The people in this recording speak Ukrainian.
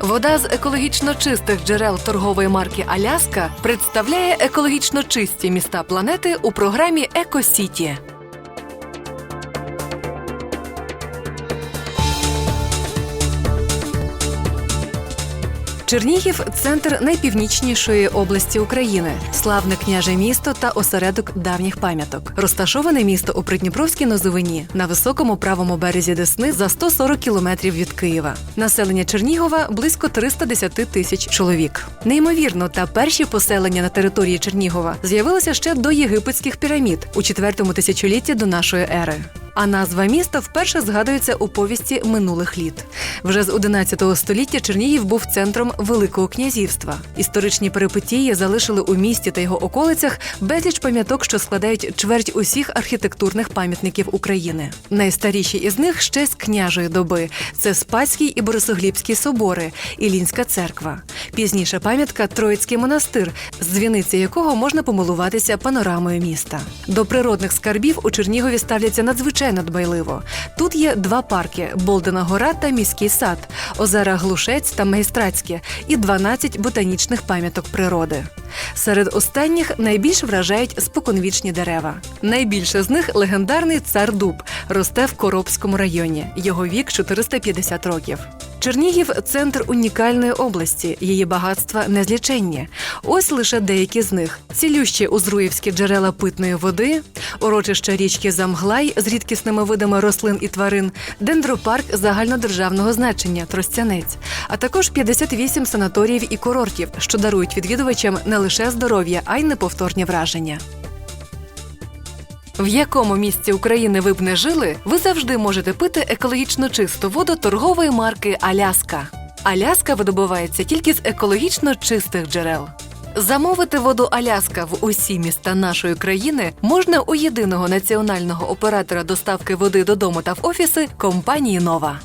Вода з екологічно чистих джерел торгової марки Аляска представляє екологічно чисті міста планети у програмі Екосіті. Чернігів центр найпівнічнішої області України, славне княже місто та осередок давніх пам'яток. Розташоване місто у Придніпровській низовині на високому правому березі Десни за 140 кілометрів від Києва. Населення Чернігова близько 310 тисяч чоловік. Неймовірно, та перші поселення на території Чернігова з'явилися ще до єгипетських пірамід у четвертому тисячолітті до нашої ери. А назва міста вперше згадується у повісті минулих літ. Вже з 11 століття Чернігів був центром Великого князівства. Історичні перипетії залишили у місті та його околицях безліч пам'яток, що складають чверть усіх архітектурних пам'ятників України. Найстаріші із них ще з княжої доби: це Спаський і Борисоглібський собори, Ілінська церква. Пізніша пам'ятка Троїцький монастир, з дзвіниці якого можна помилуватися панорамою міста. До природних скарбів у Чернігові ставляться надзвичайно дбайливо. Тут є два парки: Болдена гора та міський сад, озера Глушець та Магістратське і 12 ботанічних пам'яток природи. Серед останніх найбільш вражають споконвічні дерева. Найбільше з них легендарний цар дуб росте в Коробському районі. Його вік 450 років. Чернігів центр унікальної області. Її багатства незліченні. Ось лише деякі з них: цілющі узруївські джерела питної води, урочище річки Замглай з рідкісними видами рослин і тварин, дендропарк загальнодержавного значення Тростянець, а також 58 санаторіїв і курортів, що дарують відвідувачам не лише здоров'я, а й неповторні враження. В якому місці України ви б не жили, ви завжди можете пити екологічно чисту воду торгової марки Аляска. Аляска видобувається тільки з екологічно чистих джерел. Замовити воду Аляска в усі міста нашої країни можна у єдиного національного оператора доставки води додому та в офіси компанії Нова.